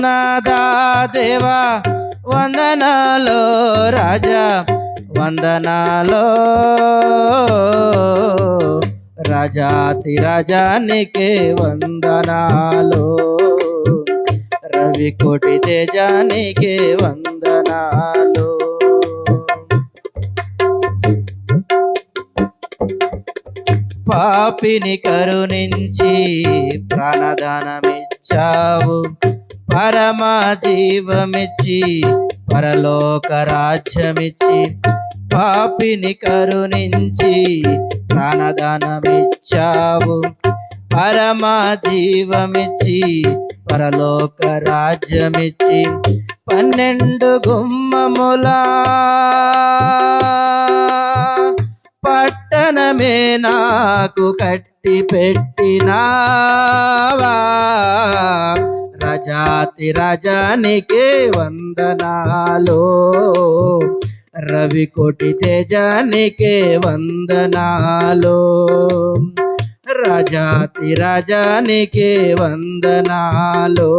నాదా దేవా వందనాలో రాజా వందనాలో రాజాతి రాజానికే వందనాలో. రవి కోటి తేజానికే వందనాలు. పాపిని కరుణించి ప్రాణదానమిచ్చావు. పరమా జీవమిచ్చి పరలోక రాజ్యమిచ్చి పాపిని కరుణించి ప్రాణదానమిచ్చావు. పరమా జీవమిచ్చి పరలోక రాజ్యమిచ్చి పన్నెండు గుమ్మములా పట్టణమే నాకు కట్టి పెట్టినావా రజాతి రజానికే వందనాలు. రవి కోటి తేజానికే వందనాలు. రజాతి రజానికే వందనాలు.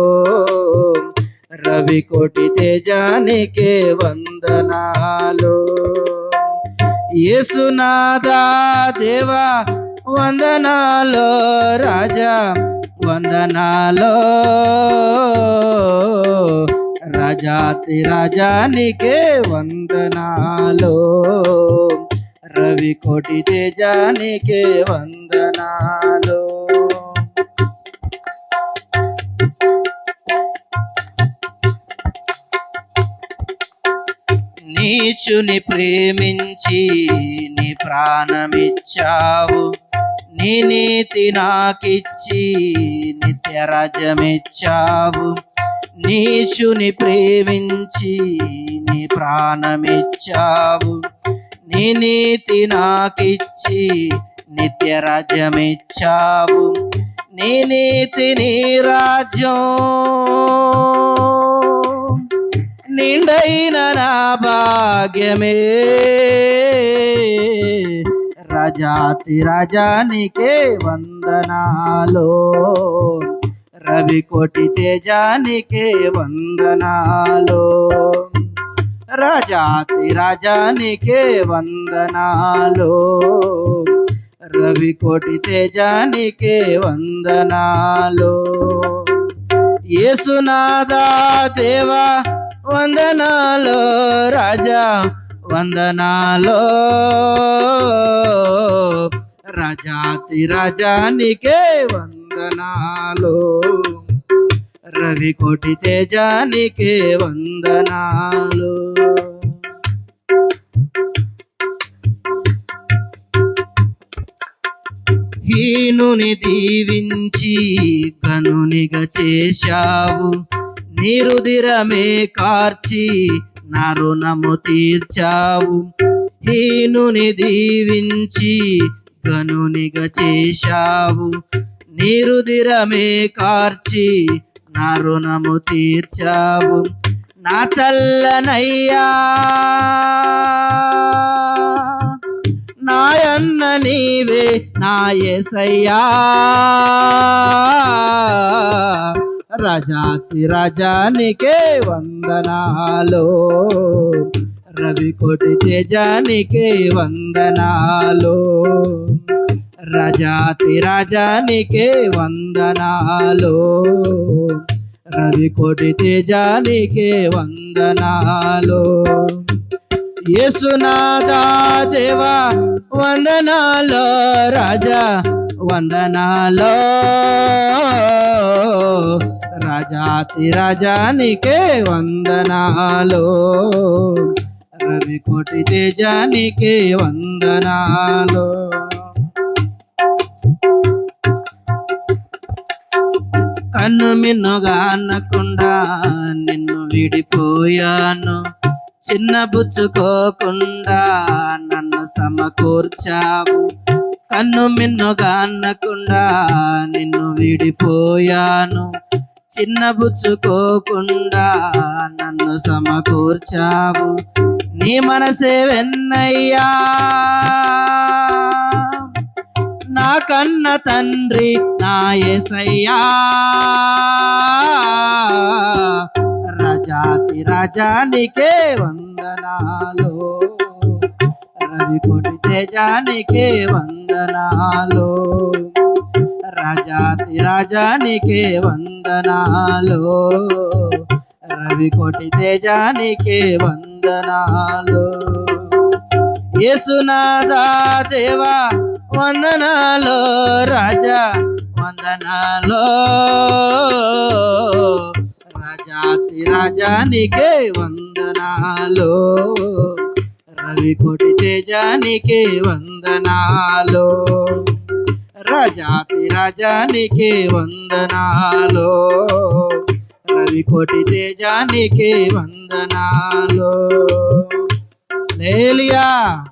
రవి కోటి తేజానికే వందనాలు. యేసునాదా దేవా వందనాలు రాజా. వందనాలో. రాజాతి రాజానికే వందనాలో. రవి కోటి తేజానికే వందనాలు. నీచుని ప్రేమించి నీ ప్రాణమిచ్చావు. నీ నీతి నాకిచ్చి నిత్య రాజ్యమిచ్చావు నీచుని ప్రేమించి నీ ప్రాణమిచ్చావు. నీ నీతి నాకిచ్చి నిత్య రాజ్యమిచ్చావు నీ నీతి నీ రాజ్యం నిండైన నా భాగ్యమే. జాతి రాజానికే వందనాలు. రవి కోటి తేజానికే వందనాలు. రాజాతి రాజానికే వందనాలు. రవి కోటి తేజానికే వందనాలు. ఏసునాదా దేవా వందనాలు రాజా. వందనాలో. రాజాతి రజానికే వందనాలు. రవి కోటి తేజానికే వందనాలు. హీనుని దీవించి గనునిగా చేశావు. నిరుదిరమే కార్చి నా రుణము తీర్చావు. హీనుని దీవించి గనునిగా చేశావు. నిరుదిరమే కార్చి నా రుణము తీర్చావు. నా చల్లనయ్యా నాయన్న నీవే నా యేసయ్యా. రజాతి రజానికే వందనాలు. రవి కోటి తేజానికే వందనాలు. రజాతి రాజానికే వందనాలు. రవి కోటి తేజానికే వందనాలు. యేసునాదా దేవా వందనాలో రాజా వందనాలో. రాజాతి రాజానికే వందనాలు. రవి కోటి తేజానికే వందనాలు. కన్ను మిన్నుగా అనకుండా నిన్ను విడిపోయాను. చిన్న బుచ్చుకోకుండా నన్ను సమకూర్చావు. కన్ను మిన్నుగా అనకుండా నిన్ను విడిపోయాను. చిన్నబుచ్చుకోకుండా నన్ను సమకూర్చావు. నీ మనసే వెన్నయ్యా. నా కన్న తండ్రి నా ఎసయ్యా రజాతి రాజానికే వందనాలు. రవికోటి తేజానికే వందనాలు. ప్రజాతి రాజానికే వందనాలు. రవికోటి తేజానికే వందనాలు. యేసునాదా దేవా వందనాలు. రాజా వందనాలు. రాజాతి రాజానికే వందనాలు. రవికోటి తేజానికే వందనాలు. ప్రజాతి రాజానికి వందనాలు. రవికోటి తేజానికి వందనాలు. లేలియా!